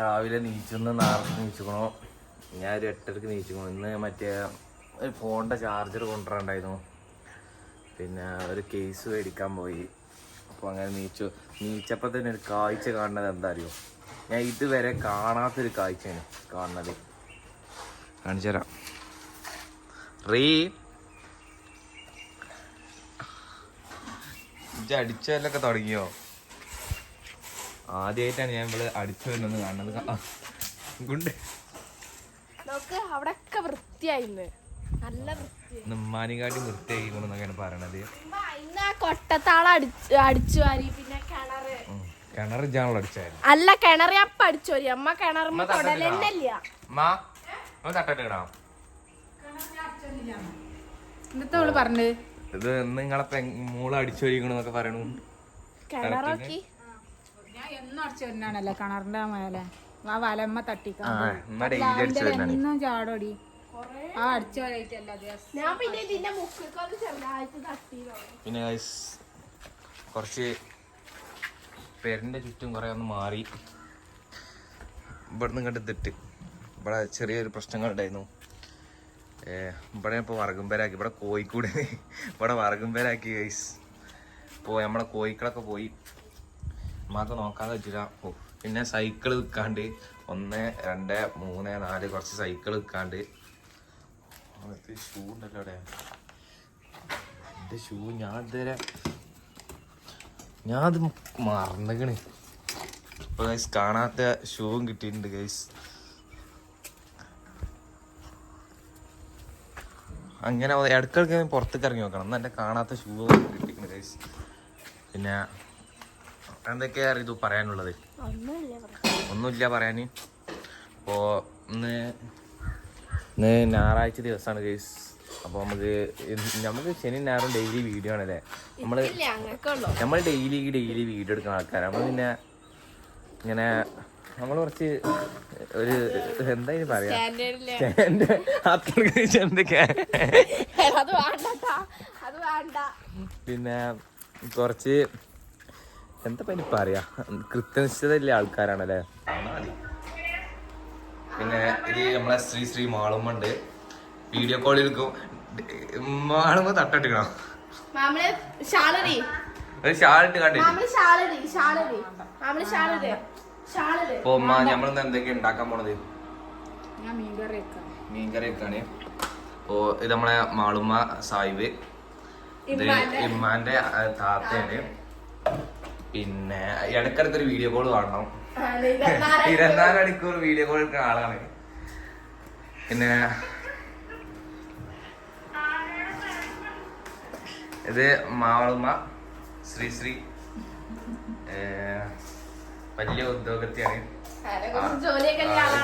രാവിലെ നീച്ചൊന്ന് നാളെ നീച്ചുക്കണോ. ഞാൻ ഒരു എട്ടരക്ക് നീച്ചുക്കണോ. ഇന്ന് മറ്റേ ഒരു ഫോണിന്റെ ചാർജർ കൊണ്ടുവരണ്ടായിരുന്നു പിന്നെ ഒരു കേസ് മേടിക്കാൻ പോയി. അപ്പോൾ അങ്ങനെ നീച്ചു. നീച്ചപ്പോൾ തന്നെ ഒരു കാഴ്ച കാണുന്നത് എന്താ അറിയോ ഞാൻ ഇതുവരെ കാണാത്തൊരു കാഴ്ചയാണ് കാണുന്നത്. കാണിച്ചു തരാം റീ. ഇജ്ജ് അടിച്ചല്ലൊക്കെ തുടങ്ങിയോ? ആദ്യമായിട്ടാണ് ഞാൻ ഇവിടെ അടിച്ചു വരുന്നത് കാണുന്നത് ഗുണ്ട്. നോക്ക് അവിടെ ഒക്കെ വൃത്തിയായിന്ന് നല്ല വൃത്തി ഉമ്മാനിക്കാട്ടി വൃത്തിയായിക്കൊണ്ടെന്നൊക്കെയാണ് പറയണത്. ഇന്ന് ആ കൊട്ടത്താള അടിച്ചു അടിച്ചു വാരി പിന്നെ കിണറ്. കിണർ ഇജാണല്ലോ അടിച്ചായിരുന്നു അല്ല കിണറ് അപ്പ അടിച്ചു വാരി. അമ്മ തട്ടൽ തൊടലെന്നല്ല എന്നിട്ട് പറഞ്ഞത്? ഇത് നിങ്ങളെ മൂള അടിച്ചു വരിക്കണെന്നൊക്കെ പറയണു. കിണറോക്കി ഞാൻ എന്നും അടിച്ചു വരുന്നാണല്ലോ കിണറിന്റെ മേലെ. ആ വലമ്മ തട്ടിക്ക ആ ഉമ്മ ഡെയിലി എന്നും ചാടോടി. ആ അടിച്ചു ഞാൻ പിന്നെ കുറച്ച് പെരന്റെ ചുറ്റും കുറേ ഒന്ന് മാറി. ഇവിടുന്ന് ഇങ്ങോട്ട് ഇവിടെ ചെറിയൊരു പ്രശ്നങ്ങളുണ്ടായിരുന്നു ഏ, ഇവിടെ ഇപ്പോൾ വറകുംപേരാക്കി ഇവിടെ കോഴിക്കൂട്. ഇവിടെ വറകുംപേരാക്കി ഗൈസ് ഇപ്പോൾ നമ്മളെ കോഴിക്കളൊക്കെ പോയി. നോക്കാതെ വെച്ചില്ല ഓ പിന്നെ സൈക്കിൾ വിൽക്കാണ്ട് ഒന്ന് രണ്ട് മൂന്ന് നാല് കുറച്ച് സൈക്കിൾ വിൽക്കാണ്ട് ഷൂ ഉണ്ടല്ലോ അവിടെ. എന്റെ ഷൂ ഞാൻ ഇതുവരെ ഞാൻ അത് മറന്നേക്കണ്. ഇപ്പൊ ഗൈസ് കാണാത്ത ഷൂവും കിട്ടിയിട്ടുണ്ട് ഗൈസ് അങ്ങനെ ഇടയ്ക്കിടയ്ക്ക് പുറത്തേക്ക് ഇറങ്ങി നോക്കണം. എന്നാ എന്റെ കാണാത്ത ഷൂ കിട്ടിയിട്ടുണ്ട് ഗൈസ് പിന്നെ എന്തൊക്കെയാ ഇത് പറയാനുള്ളത്? ഒന്നുമില്ല ഒന്നുമില്ല പറയാന്. അപ്പോ ഇന്ന് ഇന്ന് ഞായറാഴ്ച ദിവസമാണ് കേസ് അപ്പോൾ നമുക്ക് നമുക്ക് ശനി ഞായറും ഡെയിലി വീഡിയോ ആണല്ലേ? നമ്മൾ നമ്മൾ ഡെയിലി ഡെയിലി വീഡിയോ എടുക്കുന്ന ആൾക്കാരാണ് നമ്മൾ പിന്നെ ഇങ്ങനെ നമ്മൾ കുറച്ച് ഒരു എന്താ ഇനി പറയാ പിന്നെ കുറച്ച് എന്താ പനി പറയാ? കൃത്യനിഷ്ഠതയില്ല ആൾക്കാരാണല്ലേ? പിന്നെ ഇത് നമ്മളെ ശ്രീ ശ്രീ മാളുമ്മണ്ട്. വീഡിയോ കോളിൽ മാളുമ്പോ ഒരു ഷാളിട്ട് അപ്പൊ ഉമ്മ നമ്മളിന്ന് എന്തൊക്കെയാ ഉണ്ടാക്കാൻ പോണത്? ഞാൻ മീൻകറി വെക്കാം. മീൻകറിയൊക്കെയാണ് അപ്പോ ഇത് നമ്മളെ മാളുമ്മ സാഹിബ്. ഇമ്മാന്റെ. താത്തയാണ്. പിന്നെ ഇടക്കിടക്ക് ഒരു വീഡിയോ കോൾ കാണണം ഇരുപത്തിനാല് മണിക്കൂർ വീഡിയോ കോൾ എടുക്കുന്ന ആളാണ്. പിന്നെ ഇത് മാവളമ്മ ശ്രീ ശ്രീ വലിയ ഉദ്യോഗത്തിയാണ്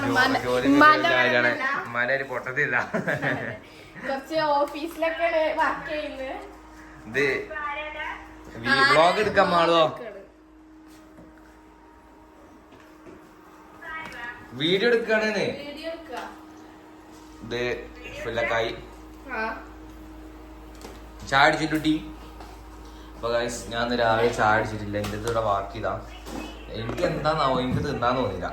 ഉമ്മാന്റെ-. ഒരു പൊട്ടത്തില്ല ഓഫീസിലൊക്കെ ഇത് വ്ളോഗ് എടുക്കാൻ മാളുവോ? വീഡിയോ എടുക്കാണ്. ഇത് ചായ അടിച്ചിട്ടുട്ടി അപ്പൊ ഗൈസ് ഞാൻ രാവിലെ ചായ അടിച്ചിട്ടില്ല. എന്റെ ഇവിടെ ബാക്കി ഇതാ എനിക്ക് എന്താന്നാവോ എനിക്ക് തിന്നാന്ന് തോന്നില്ല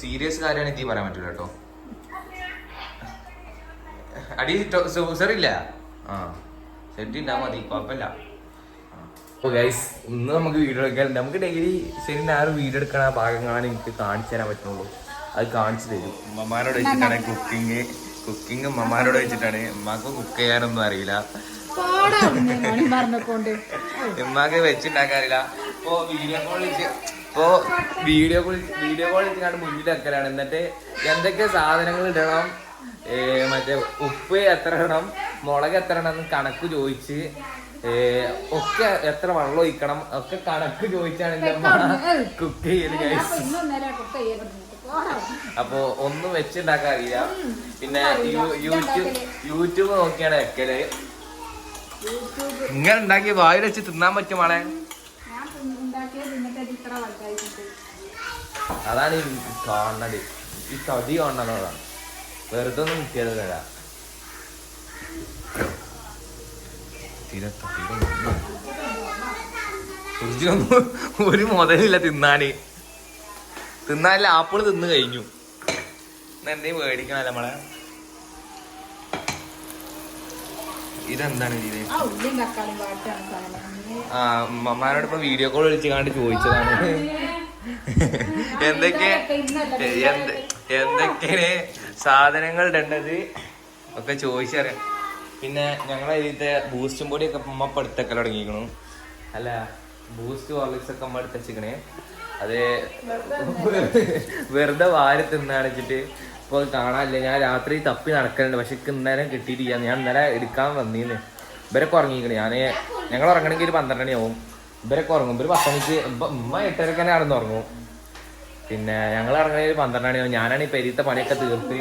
സീരിയസ് കാര്യമാണ് എനിക്ക് പറയാൻ പറ്റില്ല കേട്ടോ. അടി സൂസറില്ല ആ സെറ്റ് ഇണ്ടാ മതി കുഴപ്പമില്ല. അപ്പോൾ ഗൈസ് ഇന്ന് നമുക്ക് വീഡിയോ എടുക്കാൻ നമുക്ക് ഡെയിലി ശരി ഞായറും വീഡിയോ എടുക്കണ ഭാഗങ്ങളാണ് എനിക്ക് കാണിച്ചു തരാൻ പറ്റുള്ളൂ അത് കാണിച്ചു തരും. ഉമ്മമാരോട് വെച്ചിട്ടാണ് കുക്കിങ് കുക്കിംഗ് ഉമ്മമാരോട് വെച്ചിട്ടാണ്. ഉമ്മാക്ക് കുക്ക് ചെയ്യാനൊന്നും അറിയില്ല. ഉമ്മാക്ക് വെച്ചുണ്ടാക്കാറില്ല ഇപ്പോ വീഡിയോ കോൾ ഇപ്പോ വീഡിയോ കോൾ വീഡിയോ കോൾ ഇട്ടാണ് മുന്നിൽ വെക്കലാണ് എന്നിട്ട് എന്തൊക്കെ സാധനങ്ങൾ ഇടണം? മറ്റേ ഉപ്പ് എത്ര ഇടണം? മുളക് എത്ര ഇടണം? കണക്ക് ചോദിച്ച് ഒക്കെ എത്ര വെള്ളം ഒഴിക്കണം? ഒക്കെ കണക്ക് ചോദിച്ചാണ് അമ്മ കുക്ക് ചെയ്ത് അപ്പൊ ഒന്നും വെച്ചുണ്ടാക്കാൻ അറിയില്ല. പിന്നെ യൂട്യൂബ് യൂട്യൂബ് നോക്കിയാണ് വെക്കൽ. ഇങ്ങനെ ഉണ്ടാക്കി വായിൽ വെച്ച് തിന്നാൻ പറ്റുമാണേ അതാണ് ഈ കാണണത്. ഈ തടി കാണണതാണ്. വെറുതെ ഒന്നും കിട്ടിയത് തരാ തീരെ തടി ഫ്രിഡ്ജിനൊന്നും ഒരു മുതലില്ല തിന്നാന്. തിന്നാനില്ല ആപ്പിൾ തിന്ന് കഴിഞ്ഞു. എന്തെങ്കിലും മേടിക്കണല്ലേ നമ്മളെ. ഇതെന്താണ് ഇത് ആ അമ്മമാരോട് ഇപ്പൊ വീഡിയോ കോൾ വിളിച്ച് കണ്ട് ചോദിച്ചതാണ്. എന്തൊക്കെ എന്തൊക്കെ എന്തൊക്കെയാണ് സാധനങ്ങൾ ഇടേണ്ടത്? ഒക്കെ ചോദിച്ചറിയാം. പിന്നെ ഞങ്ങളെ ഇതിന്റെ ബൂസ്റ്റും പൊടിയൊക്കെ ഉമ്മ പടുത്തൊക്കെ തുടങ്ങിക്കണു അല്ല ബൂസ്റ്റ് ഹോർലിക്സ് ഒക്കെ അമ്മ എടുത്തേ അത് വെറുതെ വാരി തിന്നടച്ചിട്ട് ഇപ്പൊ കാണാനില്ല ഞാൻ രാത്രി തപ്പി നടക്കലുണ്ട്. പക്ഷെ ഇന്നേരം കിട്ടിയിട്ടില്ല. ഞാൻ ഇന്നലെ എടുക്കാൻ വന്നീന്ന്. ഇവരൊക്കെ ഉറങ്ങിക്കണേ ഞാൻ ഞങ്ങൾ ഉറങ്ങണമെങ്കിൽ ഒരു പന്ത്രണ്ട് മണിയാവും. ഇവരൊക്കെ ഉറങ്ങും. ഇവർ പത്ത് മണിക്ക് ഉമ്മ എട്ടരക്ക് തന്നെ നടന്ന് ഉറങ്ങും. പിന്നെ ഞങ്ങൾ ഇറങ്ങണമെങ്കിൽ ഒരു പന്ത്രണ്ട് മണിയാവും. ഞാനാണ് ഈ പെരീത്തെ പണിയൊക്കെ തീർത്ത്.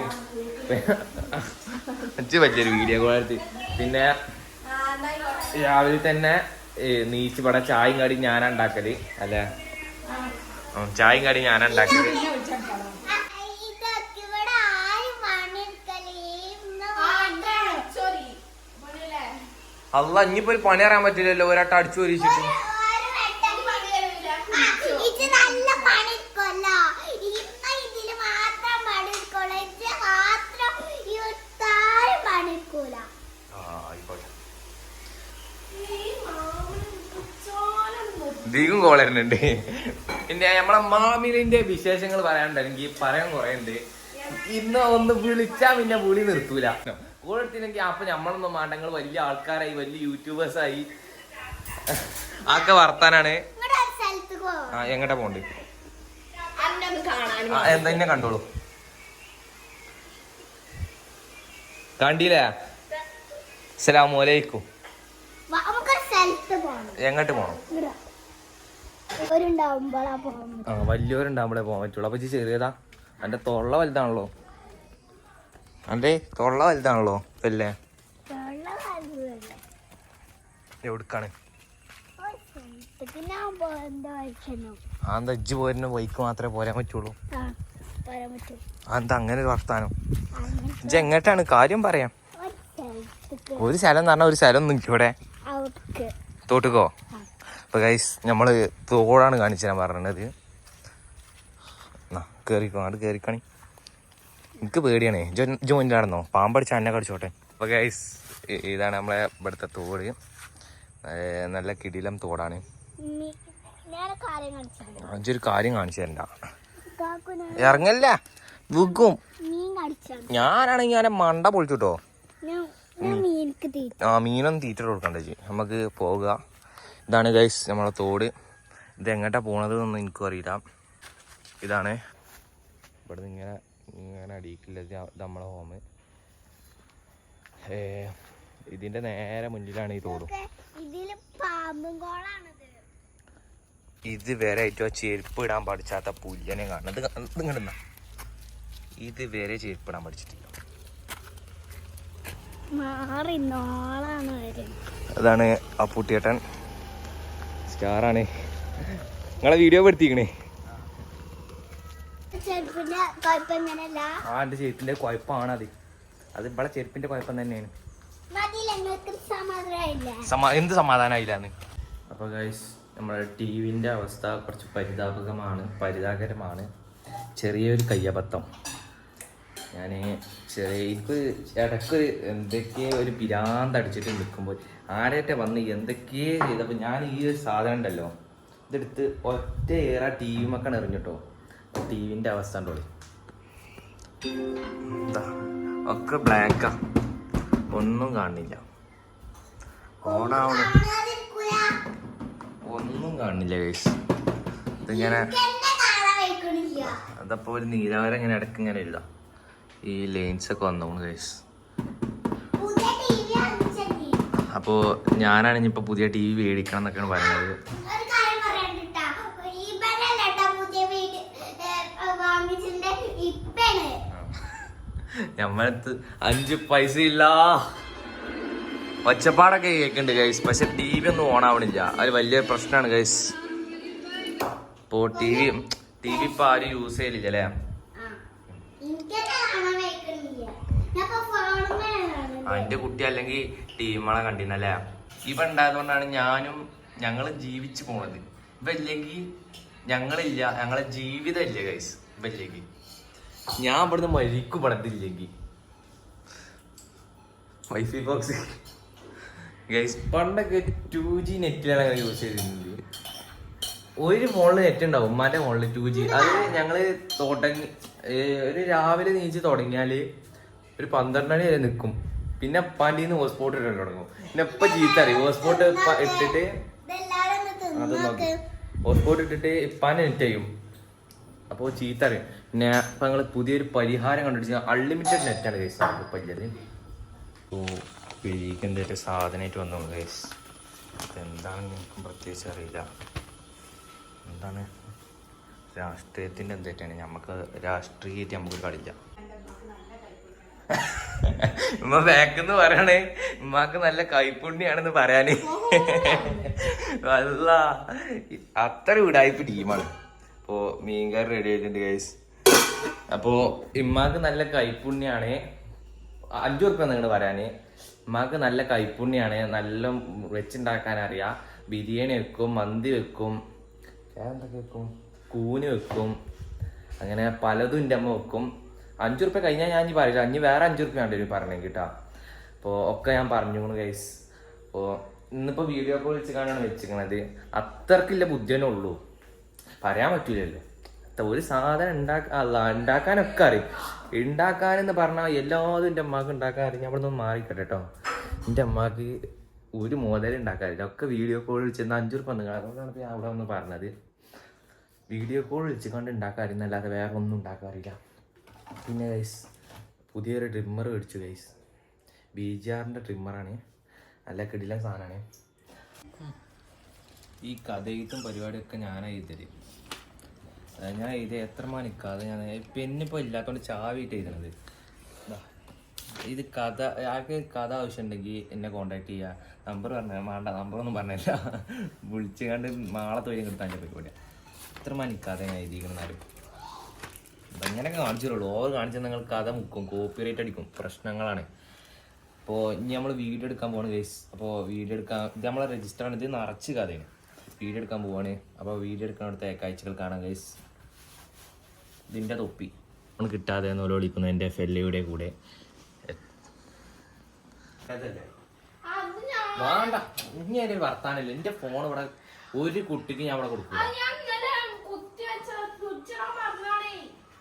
വെച്ച് പറ്റിയൊരു വീഡിയോ ക്വാളിറ്റി പിന്നെ രാവിലെ തന്നെ നീച്ച് ഇവിടെ ചായയും കടി ഞാനാ ഉണ്ടാക്കൽ അല്ലേ? ചായയും കടി ഞാനാ ഉണ്ടാക്കൽ. അല്ല ഇനിയിപ്പോ ഒരു പണി അറിയാൻ പറ്റില്ലല്ലോ ഒരാട്ട അടിച്ചു വരിച്ചിട്ട് ദീകും കോളരുന്നുണ്ട് പിന്നെ നമ്മളെ മാമിലിന്റെ വിശേഷങ്ങൾ പറയാനുണ്ടെങ്കിൽ പറയാൻ കുറെ ഉണ്ട് ഇന്ന് ഒന്ന് വിളിച്ചാ പിന്നെ വിളി നിർത്തൂല. കൂടെത്തിനെങ്കിൽ അപ്പൊ നമ്മളൊന്നും മാണ്ടങ്ങൾ വലിയ ആൾക്കാരായി വലിയ യൂട്യൂബേഴ്സ് ആയി. ആക്കെ വർത്താനാണ്. ആ എങ്ങട്ടാ പോണ്ട്? എന്താ എന്നെ കണ്ടോളൂ. കണ്ടില്ലേ? അസ്സലാമലൈക്കും എങ്ങോട്ട് പോണം? ആ വലിയവരുണ്ടാകുമ്പോഴേ പോകാൻ പറ്റുള്ളൂ. അപ്പൊ ചെറിയതാ. അന്റെ തൊള്ള വലുതാണല്ലോ. അന്റെ തൊള്ള വലുതാണല്ലോ അല്ലേ എവിടുക്കാണ്? ഇജ്ജ് പോരുന്ന ബൈക്ക് മാത്രമേ പോരാൻ പറ്റുള്ളൂ? പറ്റും അങ്ങനെ ഒരു വർത്താനം? ഇജ്ജ് എങ്ങോട്ടാണ്? കാര്യം പറയാം. ഒരു ശലം ഒരു സ്ഥലം എന്ന് പറഞ്ഞാൽ ഒരു സ്ഥലം നിൽക്കൂടെ തോട്ടുക്കോ? അപ്പൊ ഗൈസ് നമ്മൾ തോടാണ് കാണിച്ചു തരാൻ പറഞ്ഞത്. എന്നാ കയറിക്കോ അത് കയറിക്കണി എനിക്ക് പേടിയാണേ. ജോയിന്റ് ആണെന്നോ പാമ്പടിച്ച അന്നെ കടിച്ചോട്ടെ. അപ്പൊ ഗൈസ് ഇതാണ് നമ്മളെ ഇവിടുത്തെ തോട്. നല്ല കിടിലം തോടാണ്. ഒരു ഞാൻ കാര്യം കാണിച്ചിട്ടുണ്ട് അഞ്ചൊരു കാര്യം കാണിച്ചു തരണ്ട. ഇറങ്ങല്ല. വിൽക്കും ഞാനാണെങ്കിൽ ഞാൻ മണ്ട പൊളിച്ചു കേട്ടോ ഞാൻ ആ മീനൊന്നും തീറ്റ കൊടുക്കണ്ടേ ചേച്ചി. നമുക്ക് പോകുക ഇതാണ് ഗൈസ് നമ്മളെ തോട്. ഇത് എങ്ങോട്ടാ പോണത് എന്നൊന്നും എനിക്കും അറിയില്ല. ഇതാണ്. ഇവിടെ നിന്ന് ഇങ്ങനെ ഇങ്ങനെ അടിയിക്കില്ല. ഇത് നമ്മളെ ഹോം ഇതിന്റെ നേരെ മുന്നിലാണ് ഈ തോടും. ഇത്. വരെ ഏറ്റവും ചെരുപ്പ് ഇടാൻ പഠിച്ചാത്ത പുല്ലനെ കാണുന്നത് ഇത് ഇങ്ങോട്ട് ഇത് വരെ ചെരുപ്പ് ഇടാൻ പഠിച്ചിട്ടില്ല. അതാണ് ആ അതാണ് അപ്പൂട്ടിയേട്ടൻ സ്റ്റാറാണ് നിങ്ങളെ വീഡിയോ പെടുത്തിക്കണേ ചെരുപ്പിന്റെ ആ എന്റെ ചെരുപ്പിന്റെ കുഴപ്പമാണ് അത് അത് ഇവിടെ ചെരുപ്പിന്റെ കുഴപ്പം തന്നെയാണ്. എന്ത് സമാധാനമായില്ലാന്ന്? അപ്പോൾ ഗൈസ് നമ്മുടെ ടി വിന്റെ അവസ്ഥ കുറച്ച് പരിതാപകമാണ് പരിതാപകരമാണ്. ചെറിയൊരു കയ്യബദ്ധം. ഞാൻ ചെറിയ എനിക്ക് ഇടയ്ക്കൊരു എന്തൊക്കെയോ ഒരു പിരാന്ത് അടിച്ചിട്ട് നിൽക്കുമ്പോൾ ആരേറ്റ വന്ന് എന്തൊക്കെയോ ചെയ്തപ്പോൾ ഞാൻ ഈ ഒരു സാധനം ഉണ്ടല്ലോ ഇതെടുത്ത് ഒറ്റ ഏറെ ടി വി മക്കാണ് എറിഞ്ഞിട്ടോ. ടി വിന്റെ അവസ്ഥ ഉണ്ടോ എന്താ? ഒക്കെ ബ്ലാക്കാ ഒന്നും കാണുന്നില്ല ഓണാവണ. ഒന്നും കാണില്ല കേസ് ഇതിങ്ങനെ അതപ്പോ ഒരു നീരാവരം ഇങ്ങനെ ഇടയ്ക്ക് ഇങ്ങനെ എഴുതാം. ഈ ലൈൻസ് ഒക്കെ വന്നോണ് ഗൈസ് അപ്പോൾ ഞാനാണ് ഇനിയിപ്പോൾ പുതിയ ടി വി മേടിക്കണം എന്നൊക്കെയാണ് പറയുന്നത് നമ്മളടുത്ത് അഞ്ച് പൈസ ഇല്ല. ഒച്ചപ്പാടൊക്കെ കേൾക്കുന്നുണ്ട് ഗൈസ് പക്ഷെ ടി വി ഒന്നും ഓൺ ആവണില്ല. അത് വലിയൊരു പ്രശ്നമാണ് ഗൈസ് ഇപ്പോൾ ടി വി ടി വി ഇപ്പോൾ ആരും യൂസ് ചെയ്യലില്ല അല്ലേ? എന്റെ കുട്ടി അല്ലെങ്കിൽ ടീമളെ കണ്ടിരുന്നല്ലേ ഇവ ഉണ്ടായതുകൊണ്ടാണ് ഞാനും ഞങ്ങൾ ജീവിച്ചു പോണത്. ഇവ ഇല്ലെങ്കിൽ ഞങ്ങളില്ല ഞങ്ങളെ ജീവിതം ഇല്ല ഗൈസ് ഇവല്ലെങ്കിൽ ഞാൻ ഇവിടുന്ന് മരിക്കും പടത്തില്ലെങ്കിൽ വൈഫൈ ബോക്സ് ഗൈസ് പണ്ടൊക്കെ ടു ജി നെറ്റിലാണ് അങ്ങനെ യൂസ് ചെയ്തിരുന്നത്. ഒരു മോളിൽ നെറ്റ് ഉണ്ടാവും ഉമ്മാന്റെ മോളിൽ ടു ജി അത് ഞങ്ങൾ തുടങ്ങി ഒരു രാവിലെ നീച്ച് തുടങ്ങിയാൽ ഒരു പന്ത്രണ്ട് മണി വരെ നിൽക്കും പിന്നെ ഉപ്പാന്റെ ഹോസ്പോട്ട് ഇടാൻ തുടങ്ങും. പിന്നെ ഇപ്പൊ ചീത്ത ഹോസ്പോട്ട് ഇട്ടിട്ട് അത് നോക്കി. ഹോസ്പോട്ട് ഇട്ടിട്ട് ഇപ്പാനെ നെറ്റ് ചെയ്യും. അപ്പോൾ ചീത്ത അറിയും പിന്നെ ഇപ്പം ഞങ്ങൾ പുതിയൊരു പരിഹാരം കണ്ടുപിടിച്ച അൺലിമിറ്റഡ് നെറ്റാണ് കേസ് ഇപ്പം ഓ പിഴിക്ക് എന്തായിട്ട് സാധനമായിട്ട് വന്നു കേസ് എന്താണെന്ന് എനിക്കും പ്രത്യേകിച്ച് അറിയില്ല. എന്താണ്? രാഷ്ട്രീയത്തിന്റെ എന്തായിട്ടാണ് നമുക്ക് രാഷ്ട്രീയമായിട്ട് നമുക്ക് കളില്ല ഉമ്മ ബാക്കെന്ന് പറയണേ ഉമ്മാക്ക് നല്ല കൈപ്പുണ്യാണെന്ന് പറയാന്. അല്ല അത്ര ഉടായ്പ ടീമാണ്. അപ്പോ മീൻകാർ റെഡി ആയിട്ടുണ്ട് ഗൈസ് അപ്പോ ഇമ്മാക്ക് നല്ല കൈപ്പുണ്യാണ്. അഞ്ചു ഉറുപ്പ്യ നിങ്ങൾ പറയാന്. ഉമ്മാക്ക് നല്ല കൈപ്പുണ്യാണ്. നല്ല വെച്ചുണ്ടാക്കാൻ അറിയാം. ബിരിയാണി വെക്കും മന്തി വെക്കും എന്തൊക്കെ വെക്കും? കൂന് വെക്കും. അങ്ങനെ പലതും എന്റെ അമ്മ വെക്കും. അഞ്ചു റുപ്യ കഴിഞ്ഞാൽ ഞാൻ ഇനി പറയില്ല. അഞ്ഞ് വേറെ അഞ്ചു റുപ്യ വേണ്ടി വരും കേട്ടാ. അപ്പോൾ ഒക്കെ ഞാൻ പറഞ്ഞു ഗൈസ് അപ്പോൾ ഇന്നിപ്പോൾ വീഡിയോ കോൾ വെച്ച് കാണാണ് വെച്ചിരിക്കണത് അത്രക്കില്ല ബുദ്ധിയേ ഉള്ളൂ. പറയാൻ പറ്റൂലല്ലോ. ഒരു സാധനം ഉണ്ടാക്ക അല്ല ഉണ്ടാക്കാനൊക്കെ അറിയും. ഉണ്ടാക്കാനെന്ന് പറഞ്ഞാൽ എല്ലാതും എന്റെ അമ്മയ്ക്ക് ഉണ്ടാക്കാൻ അറിയാം. അവിടെ നിന്ന് മാറിക്കട്ടെ കേട്ടോ. എന്റെ അമ്മയ്ക്ക് ഒരു മോതലും ഉണ്ടാക്കാറില്ല ഒക്കെ വീഡിയോ കോൾ വിളിച്ചിരുന്ന അഞ്ചു റുപ്യ നിങ്ങൾ അതുകൊണ്ടാണ് ഞാൻ അവിടെ വന്ന് പറഞ്ഞത്. വീഡിയോ കോൾ വിളിച്ചുകൊണ്ട് ഉണ്ടാക്കാറില്ല അല്ലാതെ വേറെ ഒന്നും ഉണ്ടാക്കാറില്ല പിന്നെ ഗൈസ് പുതിയൊരു ട്രിമ്മർ മേടിച്ചു ഗൈസ് ബി ജി ആറിന്റെ ട്രിമ്മറാണ് നല്ല കിടിലൻ സാധനമാണ്. ഈ കഥയിട്ടും പരിപാടിയൊക്കെ ഞാനാണ് എഴുതൽ ഞാൻ എഴുതിയ എത്ര മണിക്കാതെ ഞാൻ പെന്നിപ്പോൾ ഇല്ലാത്തതുകൊണ്ട് ചാവിയിട്ട് എഴുതണത്. ഇത് കഥ ആർക്ക് കഥ ആവശ്യമുണ്ടെങ്കിൽ എന്നെ കോണ്ടാക്ട് ചെയ്യുക നമ്പർ പറഞ്ഞ വേണ്ട നമ്പറൊന്നും പറഞ്ഞില്ല. വിളിച്ചു കണ്ട് നാളെ കിട്ടാൻ പരിപാടിയാണ് എത്ര മണിക്കാതെ ഞാൻ എഴുതിക്കണമെന്നാലും അങ്ങനെയൊക്കെ കാണിച്ചിട്ടുള്ളൂ ഓവർ കാണിച്ചാൽ നിങ്ങൾ കഥ മുക്കും കോപ്പിറൈറ്റ് അടിക്കും. പ്രശ്നങ്ങളാണ്. അപ്പോൾ ഇനി നമ്മൾ വീഡിയോ എടുക്കാൻ പോവാണ് ഗൈസ് അപ്പോൾ വീഡിയോ എടുക്കാൻ ഇത് നമ്മളെ രജിസ്റ്റർ ആണ്. ഇത് നിറച്ച് കഥയാണ്. വീഡിയോ എടുക്കാൻ പോവാണ്. അപ്പോൾ വീഡിയോ എടുക്കാൻ അടുത്ത കാഴ്ചകൾ കാണാം ഗൈസ് ഇതിന്റെ തൊപ്പി. നമ്മൾ കിട്ടാതെ എന്നോട് വിളിക്കുന്നു. എന്റെ ഫെല്ലയുടെ കൂടെ. വേണ്ട. ഇനി ഒരു വർത്താനില്ല എന്റെ ഫോൺ ഇവിടെ ഒരു കുട്ടിക്ക് ഞാൻ ഇവിടെ കൊടുക്കില്ല അത് ഞാൻ ഇന്നലെ കുത്തി വെച്ച സ്വിച്ചിടാൻ പറഞ്ഞാണേ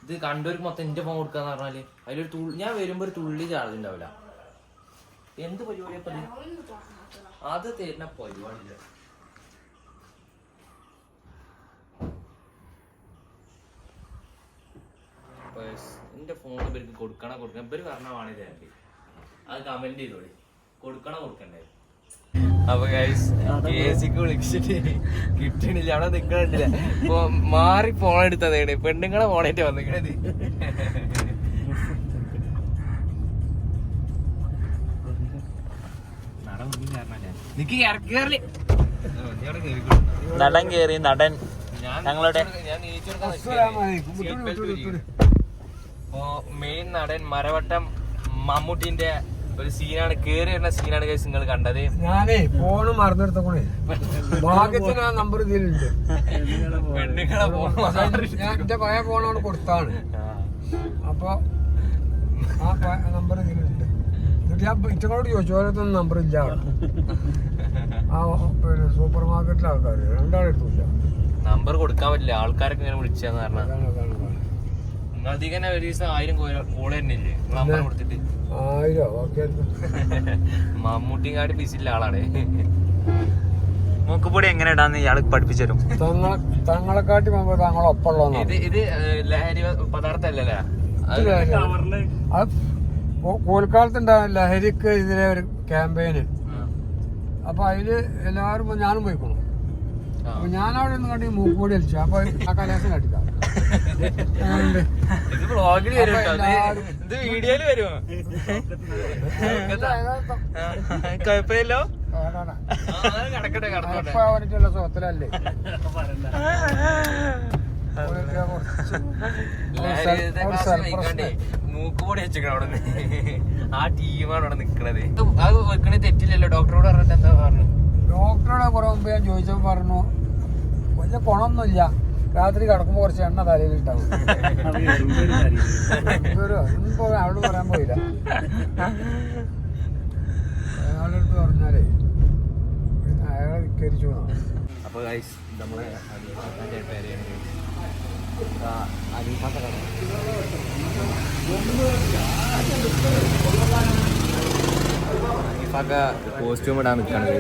ഇത് കണ്ടവർക്ക് മൊത്തം എന്റെ ഫോൺ കൊടുക്കാന്ന് പറഞ്ഞാൽ അതിലൊരു തുള്ളി ഞാൻ വരുമ്പോൾ ഒരു തുള്ളി ചാർജ് ഉണ്ടാവില്ല എന്ത് പരിപാടി? അത് തരുന്ന പരിപാടിയില്ല. എന്റെ ഫോൺ ഇവർക്ക് കൊടുക്കണ കൊടുക്കണം ഇവർ പറഞ്ഞ വാണിജ്യ അത് കമന്റ് ചെയ്തോളി. കൊടുക്കണ കൊടുക്കണ്ടേ? അപ്പൊ ഗൈസ് കേസിക്ക് വിളിച്ചിട്ട് കിട്ടണില്ല അവിടെ നിക്കണില്ല. ഇപ്പൊ മാറി ഫോൺ എടുത്തതാണ്. പെണ്ണുങ്ങളെ ഫോണായിട്ട് വന്നിക്കണത്. നിക്ക് നടൻ കേറി നടൻ. ഞങ്ങളുടെ ഞാൻ മെയിൻ നടൻ മരവട്ടം മമ്മൂട്ടിന്റെ ഒരു സീനാണ് കേറി വരുന്ന സീനാണ് ഗൈസ് നിങ്ങൾ കണ്ടത്. ഞാനേ ഫോണ് മറന്നെടുത്തോണേ ഭാഗ്യത്തിന് ആ നമ്പർ ഇതിലുണ്ട്. പെണ്ണുങ്ങളെ ഫോൺ ഞാൻ എന്റെ പഴയ ഫോണാണ് കൊടുത്താണ്. അപ്പൊ ആ നമ്പർ ഇതിലുണ്ട്. എന്നിട്ട് ഞാൻ ഇറ്റങ്ങളോട് ചോദിച്ചു ഓരോരുത്തൊന്നും നമ്പർ ഇല്ല. ആ പിന്നെ സൂപ്പർ മാർക്കറ്റിലെ ആൾക്കാർ രണ്ടാളെടുത്തില്ല നമ്പർ കൊടുക്കാൻ പറ്റില്ല. ആൾക്കാരൊക്കെ ഇങ്ങനെ വിളിച്ചാന്ന് പറഞ്ഞാൽ അധികം ഒരു ദിവസം ആയിരം കോൾ തന്നെ ഇല്ലേ നമ്പർ കൊടുത്തിട്ട്. ആയിരം ഓക്കെ മമ്മൂട്ടിങ്ങാടി ബിസില്ല ആളാണ്. മൂക്കുപൊടി എങ്ങനെ ഇടാന്ന് ഇയാൾ പഠിപ്പിച്ചു തരും. തങ്ങളെ തങ്ങളെക്കാട്ടി മുമ്പ് ഇത് ഇത് ലഹരി പദാർത്ഥല്ലേ. അത്? ലഹരിക്ക് ഇതിലെ ഒരു ക്യാമ്പയിന്. അപ്പൊ അതിൽ എല്ലാവരും ഞാനും പോയിക്കോളും. അപ്പൊ ഞാൻ അവിടെ നിന്ന് കണ്ടി മൂക്കുപൊടി അടിച്ചു അപ്പൊ ആ കലാസം ഇത് വ്ളോഗിൽ വരും ഇത് വീഡിയോയിൽ വരുമോ കുഴപ്പമില്ലോ കടക്കട്ടെ self വയ്ക്കാണ്ടേ മൂക്കുപൊടി വെച്ചിരിക്കണം അവിടെ ആ ടീമാണ് അവിടെ നിക്കണത്. അത് വെക്കണേ തെറ്റില്ലല്ലോ. ഡോക്ടറോട് പറഞ്ഞിട്ട് എന്താ പറഞ്ഞു ഡോക്ടറോട് കുറെ മുമ്പ് ഞാൻ ചോദിച്ചപ്പോ പറഞ്ഞു വലിയ കുണമൊന്നുമില്ല രാത്രി കിടക്കുമ്പോൾ കുറച്ച് എണ്ണ തലയിൽ ഇട്ടാവും ഇപ്പൊ അവളോട് പറയാൻ പോയില്ല. അയാളെടുത്ത് പറഞ്ഞാലേ അയാളെ വിക്കരിച്ചു അപ്പോൾ ഗൈസ് നമ്മളെ കോസ്റ്റ്യൂം ഇടാൻ നിൽക്കുകയാണ്